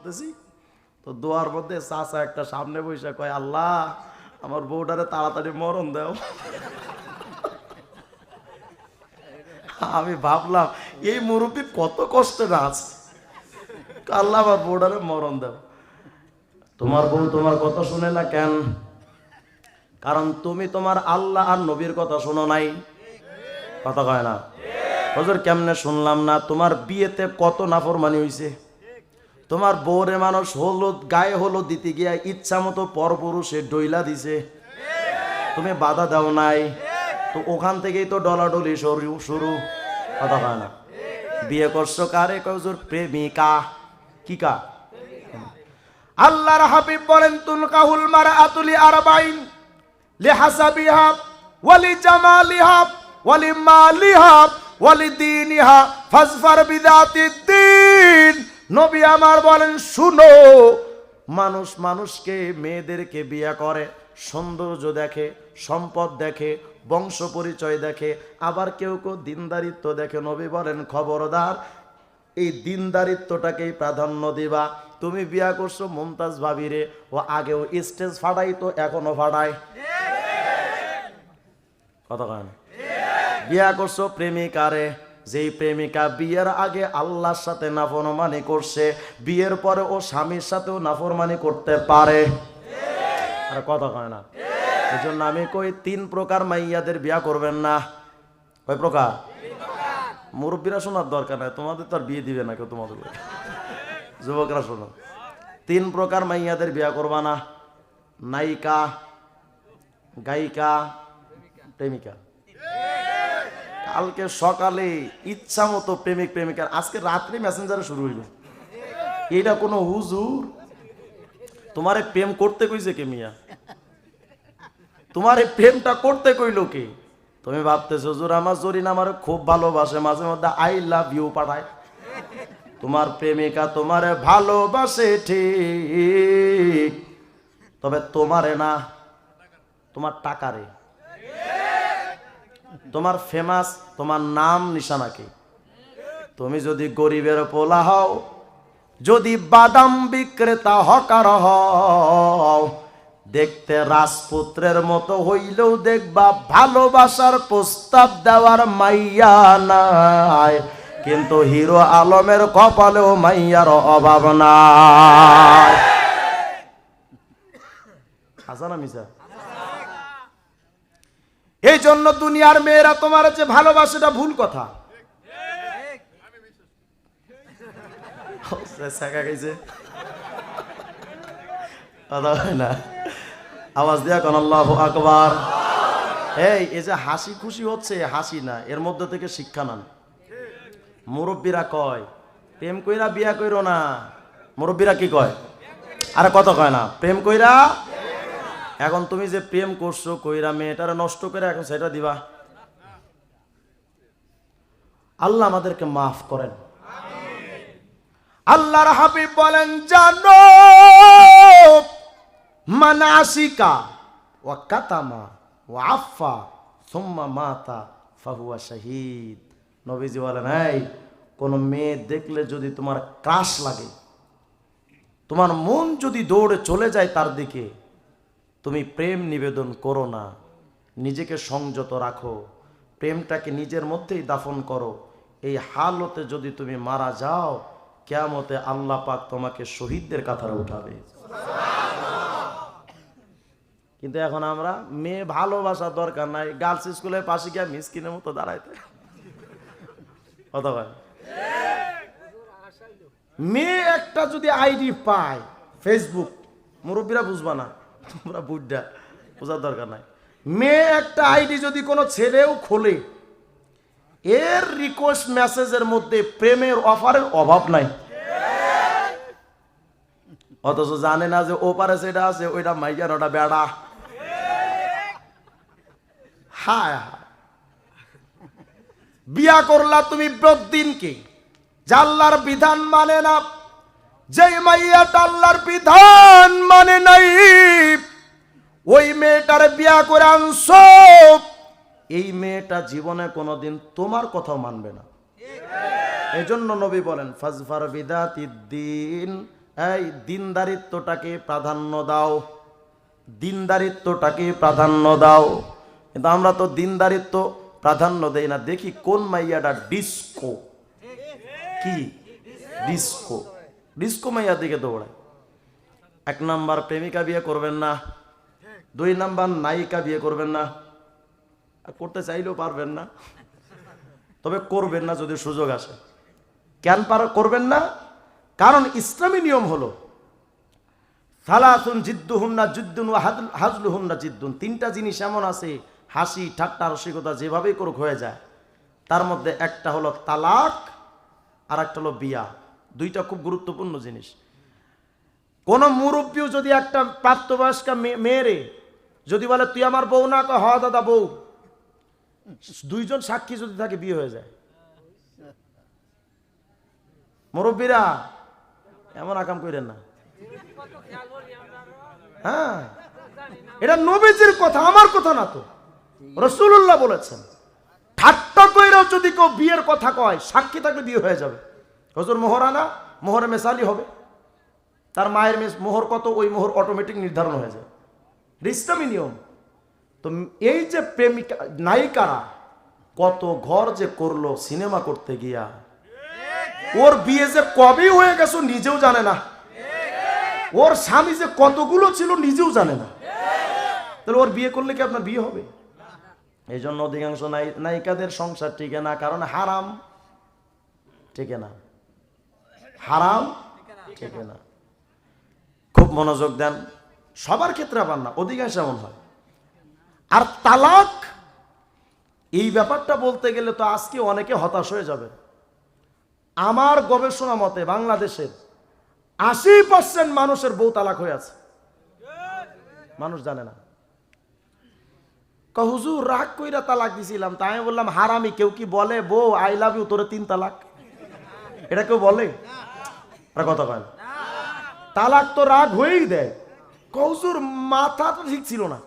করতেছি। তো দোয়ার মধ্যে চাচা একটা সামনে বসে কয়, আল্লাহ, আমার বউটারে তাড়াতাড়ি মরণ দাও। আমি ভাবলাম, এই মুরব্বী কত কষ্টে না আছে আল্লাহ, আমার বউটারে মরণ দেও। তোমার বউ তোমার কথা শুনে না কেন? কারণ তুমি তোমার আল্লাহ আর নবীর কথা শোনো নাই। কথা কয় না? হজর, কেমনে শুনলাম না? তোমার বিয়েতে কত নাফরমানি হইছে? তোমার বউরে মানুষ হলুদ, গায়ে হলুদ দিতে গিয়া ইচ্ছা মতো পরপুরুষে ডইলা দিছে। তুমি বাধা দাও নাই। তো ওখান থেকেই তো ডলাডলি শুরু শুরু। কথা হয় না। বিয়ে করছ কারে? কজুর প্রেমিকা। কি কা? আল্লাহর হাবিব বলেন, তুল কাহুল মারা আতুলি আরবাইন লিহাসাবিহা ওয়ালি জামালিহা ওয়ালি মালিহা ওয়ালি ফাজফার বিদাতিদ দিন নবী আমার বলেন, শুনো, মানুষ মানুষকে, মেয়েদেরকে বিয়ে করে, সৌন্দর্য দেখে, সম্পদ দেখে, বংশ পরিচয় দেখে, আবার কেউ কেউ দিনদারিত্ব দেখে। নবী বলেন, খবরদার, এই দিনদারিত্বটাকেই প্রাধান্য দিবা। তুমি বিয়া করছ মমতাজ ভাবিরে ও আগেও স্টেজ ফাটাই তো এখনও ফাটায়। কথা কয় না? বিয়া করছ প্রেমিকারে যেই প্রেমিকা বিয়ের আগে আল্লাহর সাথে নাফরমানি করছে, বিয়ের পরে ও স্বামীর সাথেও নাফরমানি করতে পারে। আর কথা হয় না। এই জন্য আমি কই, তিন প্রকার মাইয়াদের বিয়া করবেন না। কয় প্রকার? মুরব্বীরা শোনার দরকার নাই, তোমাদের তো আর বিয়ে দিবে না কেউ তোমাদের যুবকরা শোনো। তিন প্রকার মাইয়াদের বিয়া করবা না। নায়িকা, গায়িকা, প্রেমিকা। কালকে সকালে ইচ্ছা মতো প্রেমিক প্রেমিকা আজকে রাত্রে মেসেঞ্জারে শুরু হইল। এইটা কোনো হুজুর? তোমারে প্রেম করতে কইছে কে মিয়া? তোমার প্রেমটা করতে কইলো কে? তুমি ভাবতেছো, হুজুর, আমার জরিন আমার খুব ভালোবাসে, মাঝে মধ্যে আই লাভ ইউ পাঠায়। তোমার প্রেমিকা তোমারে ভালোবাসে ঠিক, তবে তোমারে না, তোমার টাকারে। তোমার ফেমাস তোমার নাম নিশানাকে তুমি যদি গরিবের পোলা হও, যদি বাদাম বিক্রেতা হকার হও, দেখতে রাজপুত্রের মতো হইলেও দেখবা ভালোবাসার প্রস্তাব দেওয়ার মাইয়া নাই। কিন্তু হিরো আলমের কপালেও মাইয়ার অভাব নাই। হাসানা মিসা এই জন্য দুনিয়ার মেয়েরা তোমার যে ভালোবাসাটা ভুল কথা। আওয়াজ আল্লাহ এই এই যে হাসি খুশি হচ্ছে, হাসি না, এর মধ্যে থেকে শিক্ষা নান। মুরব্বীরা কয়, প্রেম কইরা বিয়া কইরো না। মুরব্বীরা কি কয়? আরে কত কয় না, প্রেম কইরা এখন তুমি যে প্রেম করছ, কইরা মেয়েটারে নষ্ট করে এখন সেটা দিবা। আল্লাহ আমাদেরকে মাফ করেন। আল্লাহর হাবিব বলেন, জানো মানাসিকা ওয়া কাতামা ওয়া আফা সুম্মা মাতা ফাহুয়া শাহিদ। নবীজি বলেন, এই, কোন মেয়ে দেখলে যদি তোমার ক্রাশ লাগে, তোমার মন যদি দৌড়ে চলে যায় তার দিকে তুমি প্রেম নিবেদন করো না। নিজেকে সংযত রাখো। প্রেমটাকে নিজের মধ্যেই দাফন করো। এই হালতে যদি তুমি মারা যাও, কেয়ামতে আল্লাহ পাক তোমাকে শহীদদের কাতারে উঠাবে। কিন্তু এখন আমরা মেয়ে ভালোবাসা দরকার নাই। গার্লস স্কুলের পাশে গিয়ে মিসকিনের মতো দাঁড়াইতে কথা মেয়ে একটা যদি আইডি পায় ফেসবুক মুরব্বীরা বুঝবা না। তোমরা বুঝডা বোঝার দরকার নাই। মেয়ে একটা আইডি যদি কোনো ছেলেও খোলে, এর রিকোয়েস্ট মেসেজের মধ্যে প্রেমের অফারের অভাব নাই। অথচ জানে না যে ওপারে সেটা আছে, ওইটা মাইয়ার ওটা বেড়া। বিয়া করলা তুমি প্রতিদিনকে জাল্লার বিধান মানে না। যেই মাইয়াটা আল্লাহর বিধান মানে বিয়া করে আনছো এই মেয়েটা জীবনে কোনোদিন তোমার কথা মানবে না। এই জন্য নবী বলেন, ফাজফার বিদাতিদ্দিন এই দিনদারিত্বটাকে প্রাধান্য দাও। দিনদারিত্বটাকে প্রাধান্য দাও। কিন্তু আমরা তো দিনদারিত্ব প্রাধান্য দেই না। দেখি কোন মাইয়াটা ডিস্কো। কি? ডিস্কো। ডিস্কো মাইয়ার দিকে দৌড়ায়। এক নাম্বার প্রেমিকা বিয়ে করবেন না। দুই নাম্বার নায়িকা বিয়ে করবেন না। করতে চাইলেও পারবেন না। তবে করবেন না যদি সুযোগ আসে। কেন পার করবেন না? কারণ ইসলামী নিয়ম হলো, সালাসুন জিদ্দুহুন্না জিদ্দুন ও হাজলুহুন্না জিদ্দুন। তিনটা জিনিস এমন আছে, হাসি, ঠাট্টা, রসিকতা যেভাবেই করুক হয়ে যায়। তার মধ্যে একটা হলো তালাক আর একটা হলো বিয়া। দুইটা খুব গুরুত্বপূর্ণ জিনিস। কোন মুরব্বীও যদি একটা প্রাপ্তবয়স্কা মেয়েরে যদি বলে, তুই আমার বউ না, কয় হ দাদা, বউ। দুইজন সাক্ষী যদি থাকে, বিয়ে হয়ে যায়। মুরব্বীরা এমন আকাম করেন না। হ্যাঁ এটা নবীজির কথা, আমার কথা না তো। রসুল্লাহ বলেছেন, ঠাট্টা কইরাও যদি কেউ বিয়ের কথা কয়, সাক্ষী থাকলে বিয়ে হয়ে যাবে। হজুর মোহরানা মোহরে মেশালি হবে। তার মায়ের মেস, মোহর কত, ওই মোহর অটোমেটিক নির্ধারণ হয়ে যায়। নিয়ম তো এই যে প্রেমিকা, নায়িকারা কত ঘর যে করল সিনেমা করতে গিয়া, ওর বিয়ে যে কবে হয়ে গেছে নিজেও জানে না। ওর স্বামী যে কতগুলো ছিল নিজেও জানে না। তাহলে ওর বিয়ে করলে কি আপনার বিয়ে হবে? এই জন্য অধিকাংশ নায়ি- নায়িকাদের সংসার টিকে না, কারণ হারাম টিকে না। হারাম টিকে না। খুব মনোযোগ দেন। সবার ক্ষেত্রে আবার না, অধিকাংশ এমন হয়। আর তালাক, এই ব্যাপারটা বলতে গেলে তো আজকে অনেকে হতাশ হয়ে যাবে। আমার গবেষণা মতে বাংলাদেশের আশি পার্সেন্ট মানুষের বউ তালাক হয়ে আছে। মানুষ জানে না। ক হুজুর, রাগ কইরা তালাক দিছিলাম। তাই আমি বললাম, হারামি, কেউ কি বলে, বউ, আই লাভ ইউ, তোরে তিন তালাক? এটা কেউ বলে? কথা কয় তালাক তো রাগ হয়েই দেয়। ক হুজুর মাথা তো ঠিক ছিল না।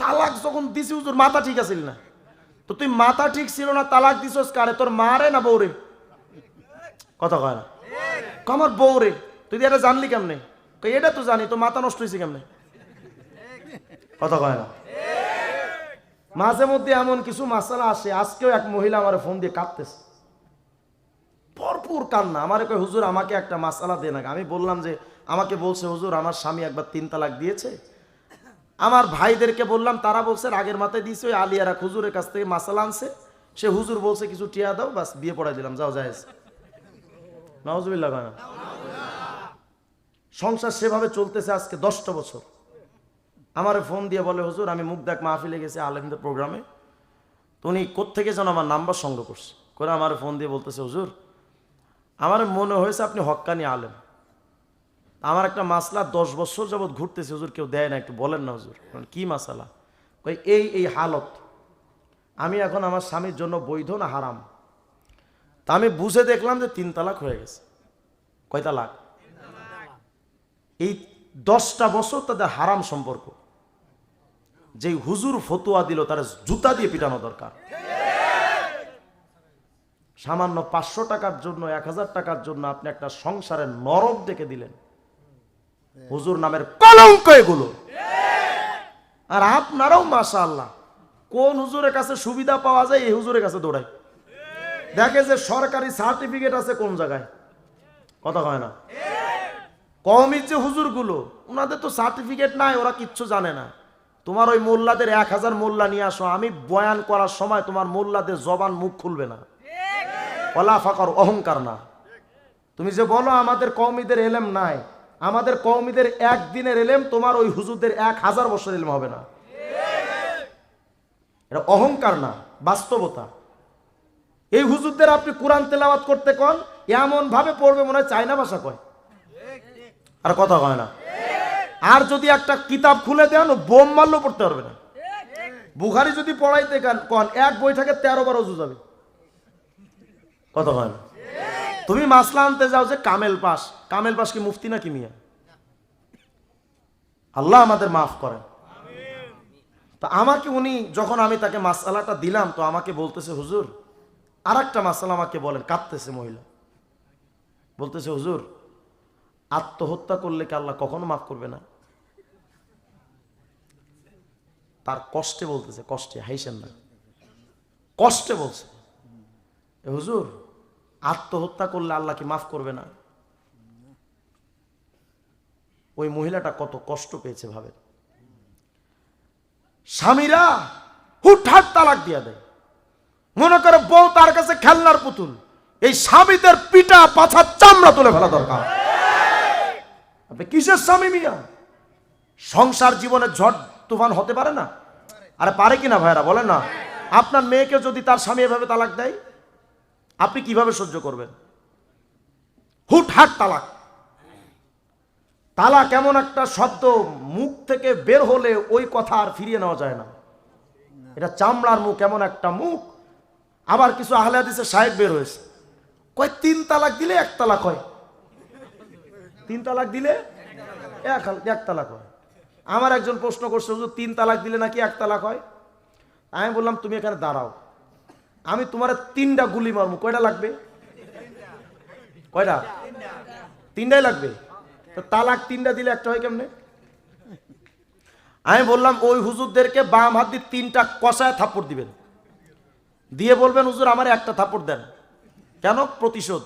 তালাক যখন দিছি, হুজুর, মাথা ঠিক আছিল না। তো তুই মাথা ঠিক ছিল না, তালাক দিছস কারে? তোর মারে না বউরে? কথা কয় না। আমার বউরে? তুই এটা জানলি কেমনে? এটা তো জানি তো মাথা নষ্ট হয়েছে কেমনে? কথা কয় না। মাঝে মধ্যে এমন কিছু মাসালা আসে, আজকেও এক মহিলা আমার ফোন দিয়ে কাঁদতেছে। ভরপুর কান্না। আমার কই হুজুর, আমাকে একটা মাসালা দে না আমি বললাম যে, আমাকে বলছে, হুজুর, আমার স্বামী একবার তিন তালাক দিয়েছে। আমার ভাইদেরকে বললাম, তারা বলছে আগের মাথায় দিয়েছে, ওই আলিয়ারা হুজুরের কাছ থেকে মাসালা আনছে। সে হুজুর বলছে, কিছু টিয়া দাও, বাস, বিয়ে পড়াই দিলাম, যাও যায় নওয়াজবিল্লাহ কয় না? সংসার সেভাবে চলতেছে আজকে দশটা বছর। আমার ফোন দিয়ে বলে, হুজুর, আমি মুখ মুগদাক মাহফিলে গেছি আলমদের প্রোগ্রামে। তো উনি কোত্থেকে যেন আমার নাম্বার সংগ্রহ করছে? করে আমার ফোন দিয়ে বলতেছে, হুজুর আমার মনে হয়েছে আপনি হক্কানি আলেম। আমার একটা মাসলা দশ বছর যাবৎ ঘুরতেছে, হুজুর কেউ দেয় না, একটু বলেন না হুজুর। কি মাসালা? কই, এই এই হালত। আমি এখন আমার স্বামীর জন্য বৈধ না হারাম? তা আমি বুঝে দেখলাম যে তিন তালাক হয়ে গেছে। কয় তালাক? এই দশটা বছর তাদের হারাম সম্পর্ক। যে হুজুর ফতুয়া দিল, তার জুতা দিয়ে পিটানো দরকার। সামান্য পাঁচশো টাকার জন্য, এক হাজার টাকার জন্য আপনি একটা সংসারের নরক দেখে দিলেন। হুজুর নামের কলঙ্ক এগুলো। আর আপনারাও মাসা আল্লাহ কোন হুজুরের কাছে সুবিধা পাওয়া যায়, এই হুজুরের কাছে দৌড়ায়। দেখে যে সরকারি সার্টিফিকেট আছে কোন জায়গায়? কথা হয় না? কমির যে হুজুরগুলো, ওনাদের তো সার্টিফিকেট নাই, ওরা কিচ্ছু জানে না। তোমার ওই মোল্লাদের এক হাজার মোল্লা নিয়ে আসো, আমি বয়ান করার সময় তোমার মোল্লাদের জবান মুখ খুলবে না। ওলা ফাকর, অহংকার না। তুমি যে বলো, আমাদের কৌমিদের এলেম নাই। আমাদের কৌমিদের একদিনের এলেম, তোমার ওই হুজুরদের এক হাজার বছর এলেম হবে না। এটা অহংকার না, বাস্তবতা। এই হুজুরদের আপনি কোরআন তেলাওয়াত করতে কন এমন ভাবে পড়বে মনে হয় চায়না ভাষা কয়। আর কথা কয় না। আর যদি একটা কিতাব খুলে দেন বোম মারলেও পড়তে পারবে না। বুখারি যদি পড়াইতে কান- এক বই থেকে তেরো বার অজু যাবে। কথা কয় তুমি মাসলা আনতে যাও যে কামেল পাস। কামেল পাস কি মুফতি নাকি মিয়া? আল্লাহ আমাদের মাফ করেন। তো আমাকে উনি যখন আমি তাকে মাসালাটা দিলাম, তো আমাকে বলতেছে, হুজুর আর একটা মাসালা আমাকে বলেন। কাঁদতেছে মহিলা। বলতেছে, হুজুর, আত্মহত্যা করলে কি আল্লাহ কখনো মাফ করবে না? তার কষ্টে বলতেছে, কষ্টে, হাইসেন না। কষ্টে বলছে। হুজুর, আত্মহত্যা করলে আল্লাহ কি মাফ করবে না? ওই মহিলাটা কত কষ্ট পেয়েছে ভাবে স্বামীরা হুটহাট তালাক দিয়ে দেয়। মনে করে বউ তার কাছে খেলনার পুতুল। এই স্বামীদের পিটা পাছার চামড়া তুলে ফেলা দরকার। কিসের স্বামী মিয়া? সংসার জীবনে ঝড় তুফান হতে পারে না? আরে পারে কিনা ভাইরা, বলেন না। আপনার মেয়েকে যদি তার স্বামী এভাবে তালাক দেয় আপনি কীভাবে সহ্য করবেন? হুট হাট তালাক। তালাক এমন একটা শব্দ মুখ থেকে বের হলে ওই কথা আর ফিরিয়ে নেওয়া যায় না। এটা চামড়ার মুখ, এমন একটা মুখ। আবার কিছু আহলে হাদিসের সাহেব বের হয়েছে। কয়, তিন তালাক দিলে এক তালাক হয়। তিন তালাক দিলে এক এক তালাক হয়। আমার একজন প্রশ্ন করছে তিন তালাক দিলে নাকি এক তালাক হয়? আমি বললাম, তুমি এখানে দাঁড়াও। আমি তোমার তিনটা গুলি মারবো। কয়টা লাগবে? কয়টা? তিনটাই লাগবে? তো তালাক তিনটা দিলে একটা হয় কেমনে? আমি বললাম, ওই হুজুরদেরকে বাম হাত দিয়ে তিনটা কষায় থাপ্পড় দিবেন। দিয়ে বলবেন, হুজুর, আমার একটা থাপ্পড় দেন। কেন? প্রতিশোধ।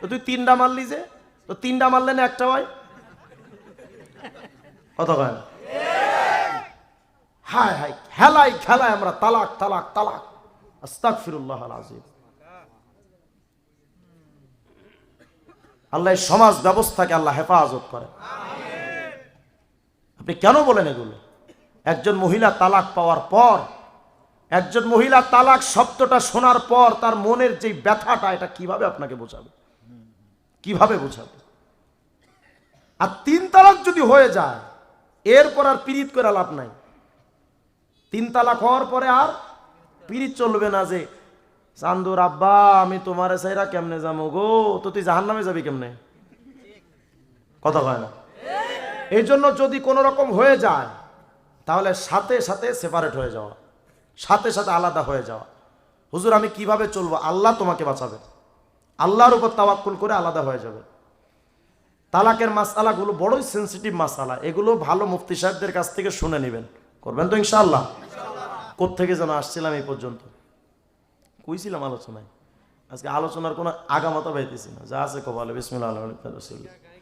তো তুই তিনটা মারলি যে, তো তিনটা মারলে না একটা হয়? কত কয় হায় হায়, খেলাই খেলায় আমরা তালাক তালাক তালাক। আজিম আল্লাহ সমাজ ব্যবস্থাকে আল্লাহ হেফাজত করে আপনি কেন বলেন এগুলো? একজন মহিলা তালাক পাওয়ার পর, একজন মহিলা তালাক শব্দটা শোনার পর তার মনের যে ব্যথাটা, এটা কীভাবে আপনাকে বোঝাবে? কীভাবে বোঝাবে? আর তিন তালাক যদি হয়ে যায়, এরপর আর পীড়িত করে লাভ নাই। তিন তালাক হওয়ার পরে আর পীড়িত চলবে না যে চান্দুর আব্বা, আমি তোমার সাইরা কেমনে যাব গো? তো তুই জাহান নামে যাবি কেমনে? কথা কয় না। এই জন্য যদি কোনো রকম হয়ে যায়, তাহলে সাথে সাথে সেপারেট হয়ে যাওয়া, সাথে সাথে আলাদা হয়ে যাওয়া। হুজুর, আমি কীভাবে চলবো? আল্লাহ তোমাকে বাঁচাবে। আল্লাহর উপর তাওয়াক্কুল করে আলাদা হয়ে যাবে। তালাকের মাসালাগুলো বড়ই সেন্সিটিভ মাসালা। এগুলো ভালো মুফতি সাহেবদের কাছ থেকে শুনে নেবেন। করবেন তো ইনশাআল্লাহ। কোত্থেকে যেন আসছিলাম এই পর্যন্ত? কইছিলাম আলোচনায়। আজকে আলোচনার কোনো আগামাতা পাইতেছি না। যা আছে কবালে বিসমুল্লাহ রসুল্লাহ